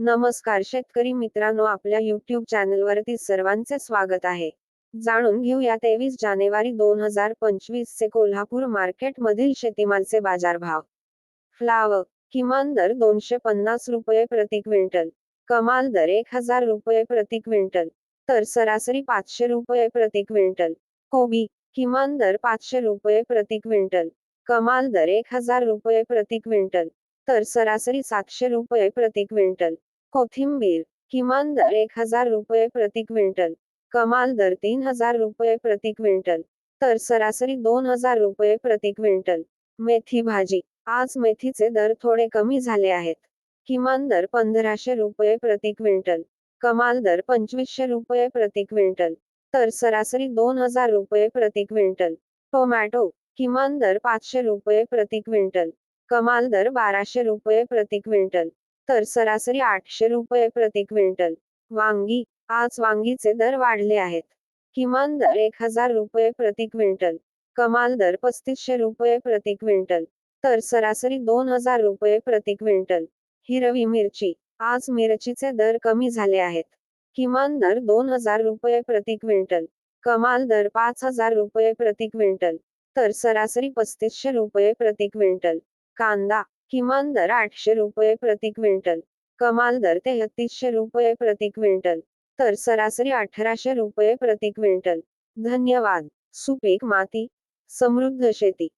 नमस्कार शेतकरी मित्रांनो आपल्या युट्यूब चॅनलवरती सर्वांचे स्वागत आहे. जाणून घेऊया तेवीस जानेवारी दोन हजार पंचवीस चे कोल्हापूर मार्केट मधील शेतीमालचे बाजारभाव. फ्लाव किमान दर दोनशे पन्नास रुपये प्रति क्विंटल. कमाल दर एक हजार रुपये प्रति क्विंटल. तर सरासरी पाचशे रुपये प्रति क्विंटल. कोबी किमान दर पाचशे रुपये प्रति क्विंटल. कमाल दर एक हजार रुपये प्रति क्विंटल. तर सरासरी सातशे रुपये प्रति क्विंटल. कोथिंबीर किमान दर एक हजार रुपये प्रति क्विंटल कमाल दर तीन हजार रुपये प्रति क्विंटल तर सरासरी दोन हजार रुपये प्रति क्विंटल. मेथी भाजी आज मेथीचे दर थोडे कमी झाले आहेत किमान दर पंधराशे रुपये प्रति क्विंटल कमाल दर पंचवीसशे रुपये प्रति क्विंटल तर सरासरी दोन हजार रुपये प्रति क्विंटल. टोमॅटो किमान दर पाचशे रुपये प्रति क्विंटल कमाल दर बाराशे रुपये प्रति क्विंटल तर सरासरी आठशे रुपये प्रति क्विंटल. वांगी आज वांगीचे दर वाढले आहेत. किमान दर एक हजार रुपये प्रति क्विंटल. कमाल दर पस्तीसशे रुपये प्रति क्विंटल. तर सरासरी दोन हजार रुपये प्रति क्विंटल. हिरवी मिरची आज मिरचीचे दर कमी झाले आहेत. किमान दर दोन हजार रुपये प्रति क्विंटल. कमाल दर पाच हजार रुपये प्रति क्विंटल. तर सरासरी पस्तीसशे रुपये प्रति क्विंटल. कांदा किमान दर आठशे रुपये प्रति क्विंटल. कमाल दर तेहतीसशे रुपये प्रति क्विंटल. तर सरासरी अठराशे रुपये प्रति क्विंटल. धन्यवाद. सुपीक माती. समृद्ध शेती.